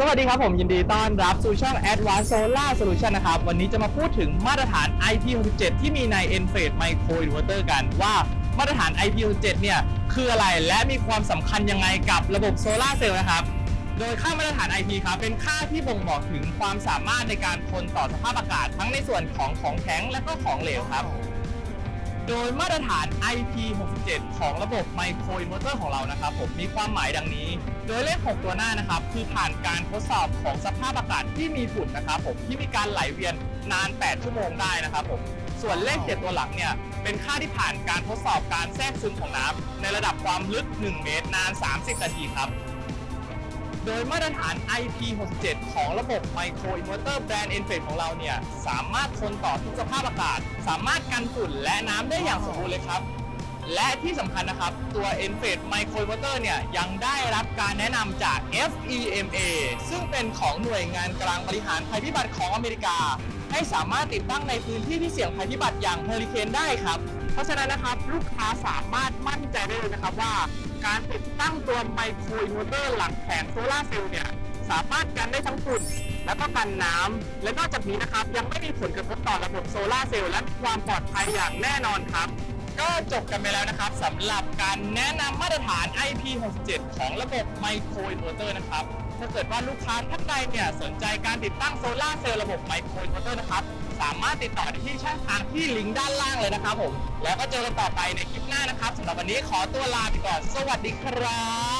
สวัสดีครับผมยินดีต้อนรับสู่ช่อง Advanced Solar Solution นะครับ วันนี้จะมาพูดถึงมาตรฐาน IP67 ที่มีใน Enphase Micro Inverter กันว่ามาตรฐาน IP67 เนี่ยคืออะไรและมีความสำคัญยังไงกับระบบโซลาร์เซลล์นะครับ โดยค่ามาตรฐาน IP ครับเป็นค่าที่บ่งบอกถึงความสามารถในการทนต่อสภาพอากาศ ทั้งในส่วนของของแข็งและก็ของเหลวครับ โดยมาตรฐาน IP67 ของระบบไมโครอินเวอร์เตอร์ของเรานะครับผมมีความหมายดังนี้ โดยเลข 6 ตัวหน้านะครับ คือผ่านการทดสอบของสภาพอากาศที่มีฝุ่นนะครับผมที่มีการไหลเวียนนาน 8 ชั่วโมงได้นะครับผมส่วนเลข 7 ตัวหลังเนี่ย เป็นค่าที่ผ่านการทดสอบการแทรกซึมของน้ำในระดับความลึก 1 เมตรนาน 30 นาทีครับ โดยมาตรฐาน IP67 ของระบบไมโครอินเวอร์เตอร์แบรนด์ e n f a ของเราเนี่ย สามารถทนต่อทุกสภาพอากาศ สามารถกันฝุ่นและน้ำได้อย่างสมบูรณ์เลยครับ และที่สำคัญนะครับ ตัว e n f a ไมโครอินเวอร์เตอร์เนี่ยยังได้รับการแนะนำจาก FEMA ซึ่งเป็นของหน่วยงานกลางบริหารภัยพิบัติของอเมริกา ให้สามารถติดตั้งในพื้นที่ที่เสี่ยงภัยพิบัติอย่างเฮอริเคนได้ครับ เพราะฉะนั้นนะครับ ลูกค้าสามารถมั่นใจได้เลยนะครับว่า การติดตั้งตัวไมโครอินเวอร์เตอร์หลังแผงโซลาร์เซลล์เนี่ยสามารถกันได้ทั้งฝุ่นแล้วก็กันน้ำและนอกจากนี้นะครับยังไม่มีผลกระทบต่อระบบโซลาร์เซลล์และความปลอดภัยอย่างแน่นอนครับ ก็จบกันไปแล้วนะครับสำหรับการแนะนำมาตรฐาน IP67 ของระบบไมโครอินเวอร์เตอร์นะครับ ถ้าเกิดว่าลูกค้าท่านใดเนี่ยสนใจการติดตั้งโซลาร์เซลล์ระบบไมโครอินเวอร์เตอร์นะครับ สามารถติดต่อได้ที่ช่องทางที่ลิงก์ด้านล่างเลยนะครับผม แล้วก็เจอกันต่อไปในคลิปหน้านะครับสำหรับวันนี้ขอตัวลาไปก่อน สวัสดีครับ